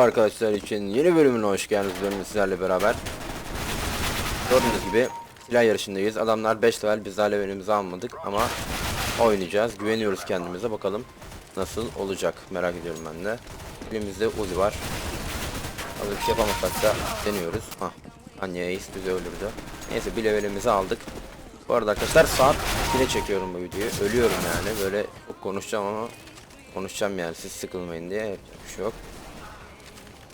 arkadaşlar için yeni bölümüne hoş geldiniz bölümde sizlerle beraber. Gördüğünüz gibi silah yarışındayız. Adamlar 5 level biz daha levelimizi almadık ama oynayacağız. Güveniyoruz kendimize bakalım nasıl olacak merak ediyorum ben de. Elimizde Uzi var. Az bir şey yapamasak da deniyoruz. Hah. Anya Ace bizi öldürdü. Neyse bir levelimizi aldık. Bu arada arkadaşlar saat 2'de çekiyorum bu videoyu. Ölüyorum yani böyle konuşacağım ama konuşacağım yani siz sıkılmayın diye yapacak bir şey yok.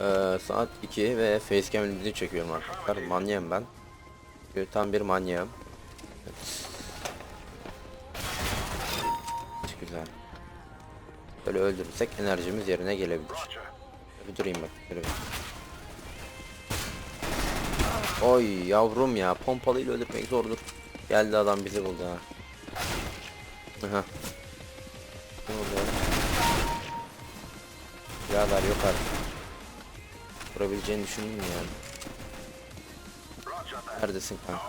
Ee, saat 2 ve facecam video çekiyorum arkadaşlar. Manyağım ben. Çünkü Tam bir manyağım. Evet. Güzel. Böyle öldürürsek enerjimiz yerine gelebilir. Bir durayım bak. Oy yavrum ya pompalıyla öldürmek zordur. Geldi adam bizi buldu ha. Aha. Ne oluyor? Birader yok artık. Vurabileceğini düşündün mü yani? Neredesin kanka?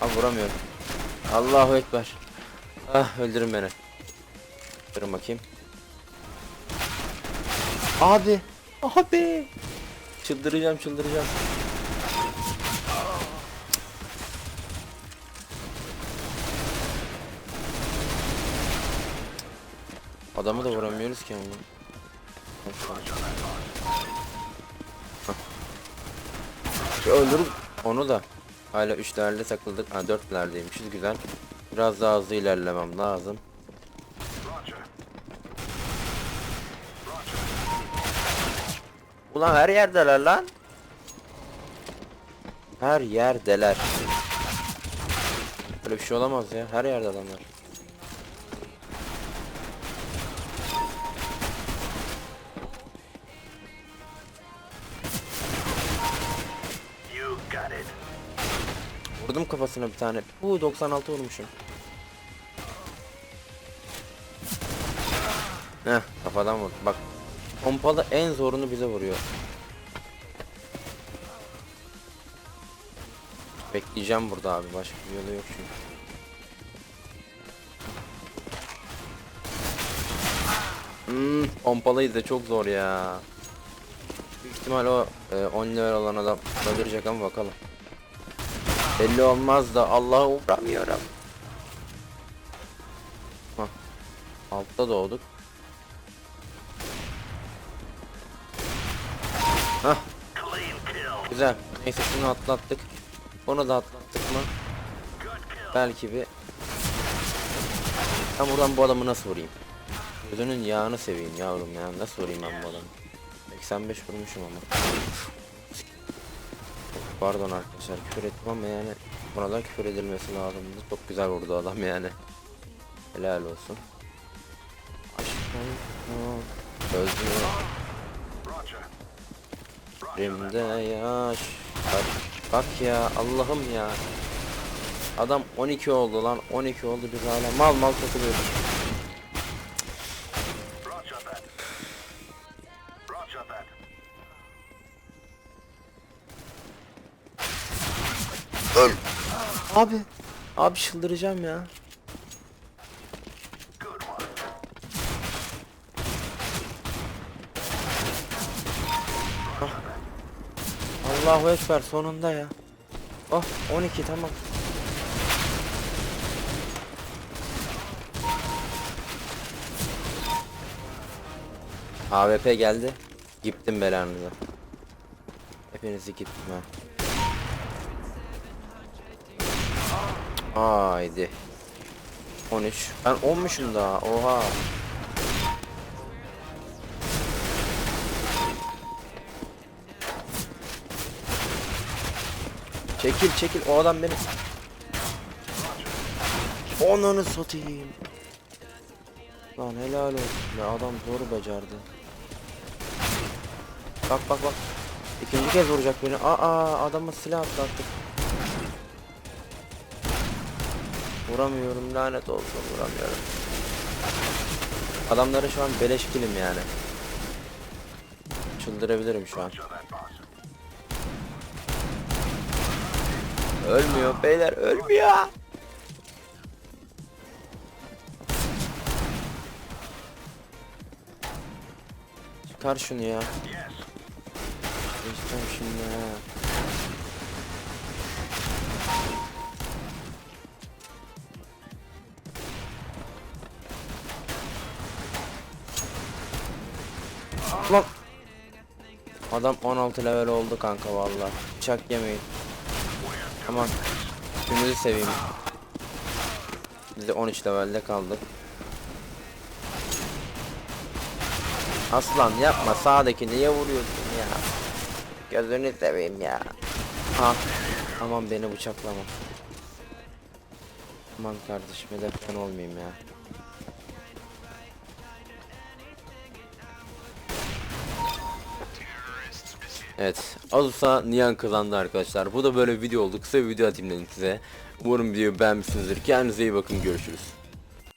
Abi vuramıyorum. Allahu Ekber. Ah öldürün beni. Durun bakayım. Abi. Abi. Çıldıracağım çıldıracağım. Adamı da vuramıyoruz ki ama. Öldürüp onu da. Hala 3 değerli takıldık. Ha 4 değerliymişiz güzel. Biraz daha hızlı ilerlemem lazım. Ulan her yerdeler lan. Her yerdeler. Böyle bir şey olamaz ya. Her yerde adamlar. Vurdum kafasına bir tane. Bu 96 vurmuşum. Heh kafadan vur. Bak pompalı en zorunu bize vuruyor. Bekleyeceğim burada abi. Başka bir yolu yok çünkü. Hmm, pompalıydı çok zor ya. Büyük ihtimal o e, 10 level olan adam öldürecek ama bakalım. Belli olmaz da Allah'a vuramıyorum. Hah. Altta doğduk. Hah güzel. Neyse şunu atlattık. Onu da atlattık mı? Belki bir... Ben buradan bu adamı nasıl vurayım? Gözünün yağını seveyim yavrum ya. Nasıl vurayım ben bu adamı? 85 vurmuşum ama. Pardon arkadaşlar küfür ettim ama yani buna da küfür edilmesi lazımdı. Çok güzel vurdu adam yani. Helal olsun. Aşkım. Roger. Rimde yaş. Bak, bak ya Allah'ım ya. Adam 12 oldu lan 12 oldu biz hala mal mal takılıyoruz. Öl. Abi. Abi çıldıracağım ya. One. Allahu Ekber sonunda ya. Oh 12 tamam. AWP geldi. Gittim belanıza. Hepinizi gittim ha. Haydi. 13. Ben 10'muşum daha. Oha. Çekil çekil o adam beni Onunu satayım Lan helal olsun ya adam zor becerdi Bak bak bak İkinci kez vuracak beni aa adama silah atlattık Vuramıyorum lanet olsun vuramıyorum Adamları şu an beleş kilim yani Çıldırabilirim şu an. Ölmüyor beyler ölmüyor. Çıkar şunu ya. Geçeceğim şimdi ha. Lan. Adam 16 level oldu kanka valla. Bıçak yemeyin. Aman. Gününüzü seveyim. Biz de 13 levelde kaldık. Aslan yapma sağdaki niye vuruyorsun ya? Gözünü seveyim ya. Ha. Aman beni bıçaklama. Aman kardeşim hedeften olmayayım ya. Evet. Azusa Nihan kazandı arkadaşlar. Bu da böyle bir video oldu. Kısa bir video atayım dedim size. Umarım videoyu beğenmişsinizdir. Kendinize iyi bakın. Görüşürüz.